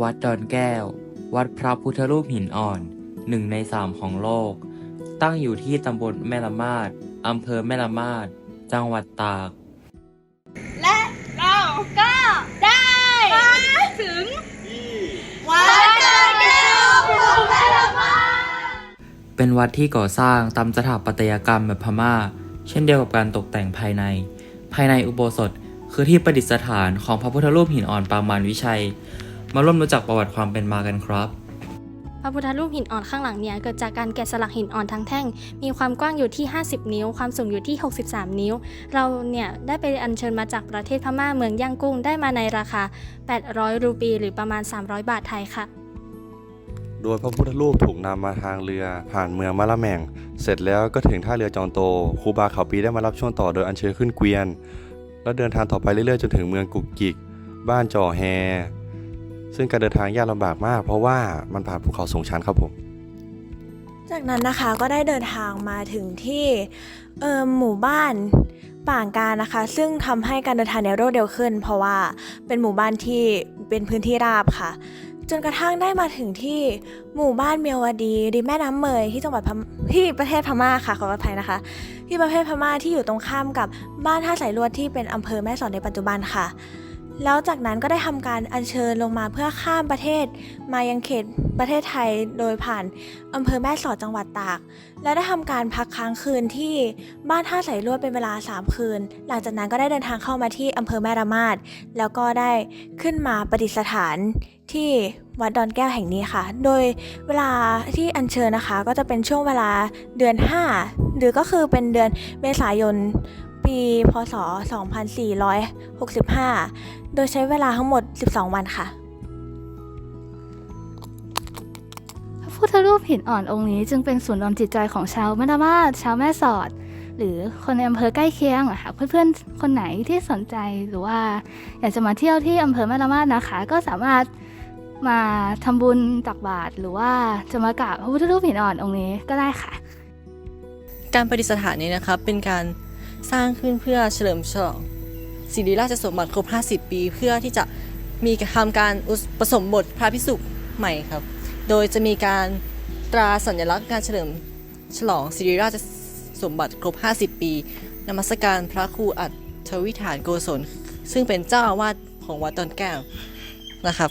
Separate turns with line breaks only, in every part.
วัดดอนแก้ว วัดพระพุทธรูปหินอ่อนหนึ่งในสามของโลก ตั้งอยู่ที่ตำบลแม่ละมาดอำเภอแม่ละมาด จังหวัดตาก
และเราก็ได้มาถึงวัดเดินแก้วภูแม่ละมา
เป็นวัดที่ก่อสร้างตามสถาปัตยกรรมแบบพม่า เช่นเดียวกับการตกแต่งภายใน ภายในอุโบสถคือที่ประดิษฐานของพระพุทธรูปหินอ่อนปางมารวิชัย มาร่วมรู้จักประวัติความเป็นมากันครับ
พระพุทธรูปหินอ่อนข้างหลังเนี่ยเกิดจากการแกะสลักหินอ่อนทั้งแท่ง มีความกว้างอยู่ที่ 50 นิ้ว ความสูงอยู่ที่ 63 นิ้ว เราเนี่ยได้ไปอัญเชิญมาจากประเทศพม่าเมืองย่างกุ้งได้มาในราคา 800 รูปี หรือประมาณ 300 บาทไทยค่ะ
โดยพระพุทธรูปถูกนำมาทางเรือผ่านเมืองมะละแมงเสร็จแล้วก็ถึงท่าเรือจองโตครูบาเขาปีได้มารับช่วงต่อโดยอัญเชิญขึ้นเกวียน แล้วเดินทางต่อไปเรื่อยๆ จนถึงเมืองกุกกิก บ้านจ่อแฮ ซึ่งการเดินทางยากลำบากมาก เพราะว่ามันผ่านภูเขาสูงชันครับผม
จากนั้นนะคะก็ได้เดินทางมาถึงที่เออหมู่บ้านป่างการนะคะ ซึ่งทำให้การเดินทางเนี่ยรวดเร็วขึ้น เพราะว่าเป็นหมู่บ้านที่เป็นพื้นที่ราบค่ะ จนกระทั่งได้มาถึงที่หมู่บ้านเมียวดีริมแม่น้ำเมยที่จังหวัดที่ประเทศพม่าค่ะขออภัยนะคะ ที่ประเทศพม่าที่อยู่ตรงข้ามกับบ้านท่าสายลวดที่เป็นอำเภอแม่สอดในปัจจุบันค่ะ แล้วจากนั้นก็ได้ทำการอัญเชิญลงมาเพื่อข้ามประเทศ มายังเขตประเทศไทยโดยผ่านอำเภอแม่สอดจังหวัดตาก และได้ทำการพักค้างคืนที่บ้านท่าสายลวดเป็นเวลา 3 คืน หลังจากนั้นก็ได้เดินทางเข้ามาที่อำเภอแม่ระมาดแล้วก็ได้ขึ้นมาประดิษฐานที่วัดดอนแก้วแห่งนี้ค่ะ โดยเวลาที่อัญเชิญนะคะ ก็จะเป็นช่วงเวลาเดือน 5 หรือก็คือเป็นเดือนเมษายน ปี พศ 2465 โดยใช้เวลาทั้งหมด 12 วันค่ะ
พระพุทธรูปหินอ่อนองค์นี้จึงเป็นศูนย์รวมจิตใจของชาวแม่ละมาดชาวแม่สอด หรือคนในอำเภอใกล้เคียงอะค่ะเพื่อนๆ คนไหนที่สนใจหรือว่า อยากจะมาเที่ยวที่อำเภอแม่ละมาดนะคะ ก็สามารถมาทำบุญตักบาตรหรือว่าจะมากราบพระพุทธรูปหินอ่อนองค์นี้ก็ได้ค่ะ
การประดิษฐานนี้นะครับเป็นการ สร้างขึ้นเพื่อเฉลิมฉลองสิริราชสมบัติครบ 50 ปี เพื่อที่จะมีทำการอุปสมบทพระพิสุใหม่ครับ โดยจะมีการตราสัญลักษณ์การเฉลิมฉลองสิริราชสมบัติครบ 50 ปี นมัสการพระครูอัฐวิฐานโกศล ซึ่งเป็นเจ้าอาวาสของวัดดอนแก้วนะครับ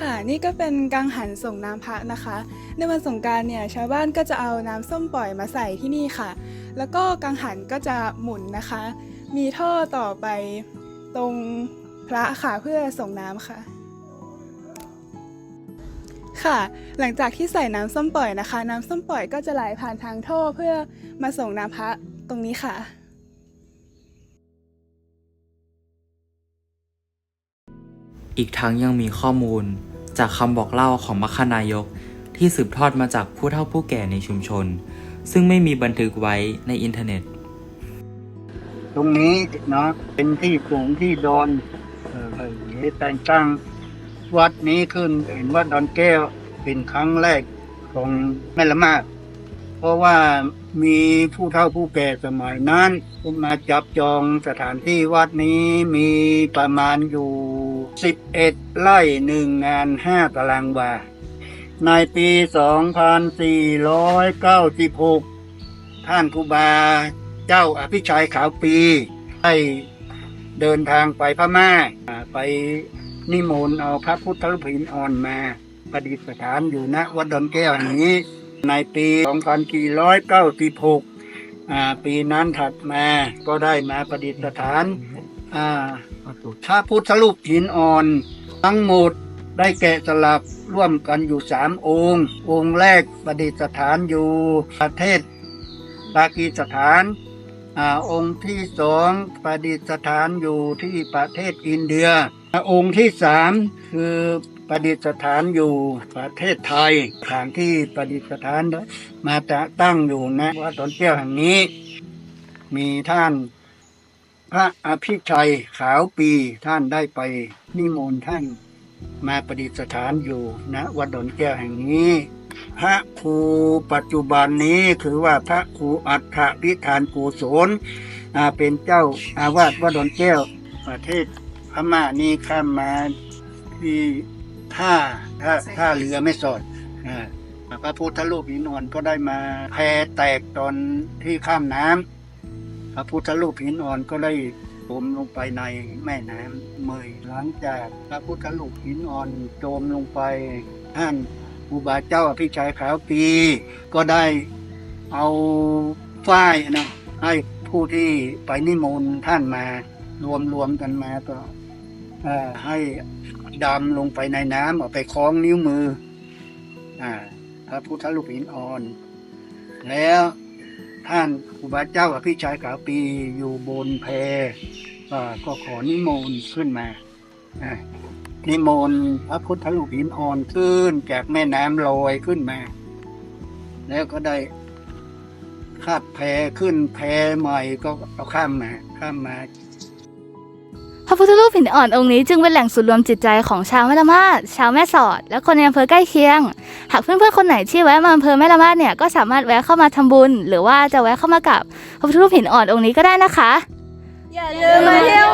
ค่ะนี่ก็เป็นกังหันส่งน้ำพระนะคะ ในวันสงการเนี่ยชาวบ้านก็จะเอาน้ำส้มปล่อยมาใส่ที่นี่ค่ะ แล้วก็กังหันก็จะหมุนนะคะ มีท่อต่อไปตรงพระค่ะเพื่อส่งน้ำค่ะ ค่ะ หลังจากที่ใส่น้ำส้มปล่อยนะคะ น้ำส้มปล่อยก็จะไหลผ่านทางท่อเพื่อมาส่งน้ำพระตรงนี้ค่ะ
อีกทั้งยังมีข้อมูล จากคำบอกเล่าของมัคคนายก ที่สืบทอดมาจากผู้เฒ่าผู้แก่ในชุมชน ซึ่งไม่มีบันทึกไว้ในอินเทอร์เน็ต
ตรงนี้เนาะเป็นที่สูงที่ดอนเออให้แต่งตั้งวัดนี้ขึ้นเป็นวัดดอนแก้วเป็นครั้งแรกของแม่ละมาดเพราะว่ามีผู้เฒ่าผู้แก่สมัยนั้นมาจับจองสถานที่วัดนี้มีประมาณอยู่ สิบเอ็ดไร่หนึ่งงานห้าตารางวา ในปีสองพันสี่ร้อยเก้าสิบหกท่านครูบาเจ้าอภิชัยขาวปี ได้เดินทางไปพม่าอ่ไปนิมนต์เอาพระพุทธรูปหินอ่อนมาประดิษฐานอยู่ณวัดดอนแก้วแห่งนี้ ในปี 2496อ่าปีนั้นถัดมาก็ได้มาประดิษฐานอ่า พระพุทธรูปหินอ่อน ทั้งหมดได้แกะสลักร่วมกันอยู่สามองค์ องค์แรกประดิษฐานอยู่ประเทศปากีสถานอาองค์ที่สองประดิษฐานอยู่ที่ประเทศอินเดีย องค์ที่สามคือประดิษฐานอยู่ประเทศไทยสถานที่ประดิษฐานมาจะตั้งอยู่ณวัดตอนเจ้าแห่งนี้ มีท่าน พระอภิชัยขาวปีท่านได้ไปนิมนต์ท่านมาประดิษฐานอยู่ณวัดดอนแก้วแห่งนี้ พระครูปัจจุบันนี้คือว่าพระครูอัฏฐพิธานกุศลอ่าเป็นเจ้าอาวาสวัดดอนแก้วประเทศพม่านี่ข้ามมาที่ท่าท่าท่าเรือไม่สอดพระพุทธรูปหินอ่อนก็ได้มาแพแตกตอนที่ข้ามน้ำ พระพุทธรูปหินอ่อนก็ได้จมลงไปในแม่น้ำเมยหลังจากพระพุทธรูปหินอ่อนจมลงไปท่านครูบาเจ้าอภิชัยขาวปีก็ได้เอาฝ้ายนะให้ผู้ที่ไปนิมนต์ท่านมารวมรวมกันมาก็ให้ดำลงไปในน้ำเอาไปคล้องนิ้วมืออพระพุทธรูปหินอ่อน แล้ว ท่านครูบาเจ้ากับพี่ชายกาปีอยู่บนแพอ่าก็ขอนิมนต์ขึ้นมาอ่านิมนต์พระพุทธรูปหินอ่อนขึ้น จากแม่น้ำลอยขึ้นมา แล้วก็ได้คาดแพขึ้นแพใหม่ก็เอาข้ามมาข้ามมา
พระพุทธรูปหินอ่อนองค์นี้จึงเป็นแหล่งศูนย์รวมจิตใจของชาวแม่ละมาดชาวแม่สอด และคนในอำเภอใกล้เคียง หากเพื่อนๆคนไหนที่แวะมาอำเภอแม่ละมาดเนี่ยก็สามารถแวะเข้ามาทำบุญ หรือว่าจะแวะเข้ามากับพระพุทธรูปหินอ่อนองค์นี้ก็ได้นะคะ
อย่าลืมมาเที่ยว